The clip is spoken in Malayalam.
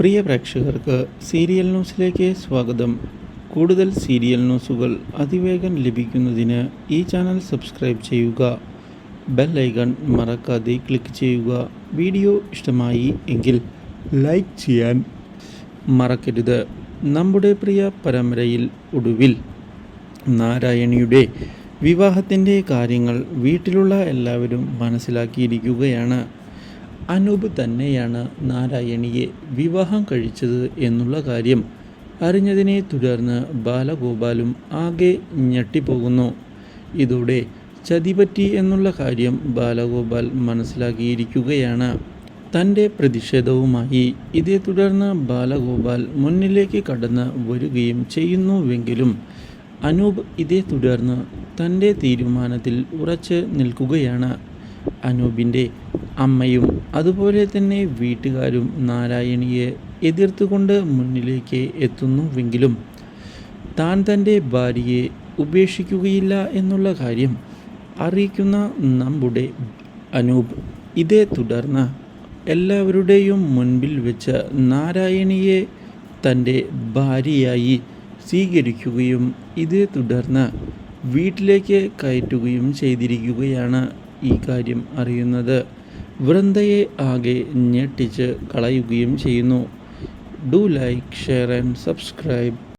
പ്രിയ പ്രേക്ഷകർക്ക് സീരിയൽ ന്യൂസിലേക്ക് സ്വാഗതം. കൂടുതൽ സീരിയൽ ന്യൂസുകൾ അതിവേഗം ലഭിക്കുന്നതിന് ഈ ചാനൽ സബ്സ്ക്രൈബ് ചെയ്യുക. ബെൽ ഐക്കൺ മറക്കാതെ ക്ലിക്ക് ചെയ്യുക. വീഡിയോ ഇഷ്ടമായി എങ്കിൽ ലൈക്ക് ചെയ്യാൻ മറക്കരുത്. നമ്മുടെ പ്രിയ പരമ്പരയിൽ ഒടുവിൽ നാരായണിയുടെ വിവാഹത്തിന്റെ കാര്യങ്ങൾ വീട്ടിലുള്ള എല്ലാവരും മനസ്സിലാക്കിയിരിക്കുകയാണ്. അനൂപ് തന്നെയാണ് നാരായണിയെ വിവാഹം കഴിച്ചത് എന്നുള്ള കാര്യം അറിഞ്ഞതിനെ തുടർന്ന് ബാലഗോപാലും ആകെ ഞെട്ടിപ്പോകുന്നു. ഇതോടെ ചതിപറ്റി എന്നുള്ള കാര്യം ബാലഗോപാൽ മനസ്സിലാക്കിയിരിക്കുകയാണ്. തന്റെ പ്രതിഷേധവുമായി ഇതേ തുടർന്ന് ബാലഗോപാൽ മുന്നിലേക്ക് കടന്ന് വരികയും ചെയ്യുന്നുവെങ്കിലും അനൂപ് ഇതേ തുടർന്ന് തന്റെ തീരുമാനത്തിൽ ഉറച്ച് നിൽക്കുകയാണ്. അനൂപിന്റെ അമ്മയും അതുപോലെ തന്നെ വീട്ടുകാരും നാരായണിയെ എതിർത്തുകൊണ്ട് മുന്നിലേക്ക് എത്തുന്നുവെങ്കിലും താൻ തന്റെ ഭാര്യയെ ഉപേക്ഷിക്കുകയില്ല എന്നുള്ള കാര്യം അറിയിക്കുന്ന നമ്മുടെ അനൂപ് ഇതേ തുടർന്ന് എല്ലാവരുടെയും മുൻപിൽ വെച്ച് നാരായണിയെ തന്റെ ഭാര്യയായി സ്വീകരിക്കുകയും ഇതേ തുടർന്ന് വീട്ടിലേക്ക് കയറ്റുകയും ചെയ്തിരിക്കുകയാണ് ഈ കാര്യം അറിയുന്നത്. വൃന്ദയെ ആകെ ഞെട്ടിച്ച് കളയുകയും ചെയ്യുന്നു. Do like share and subscribe.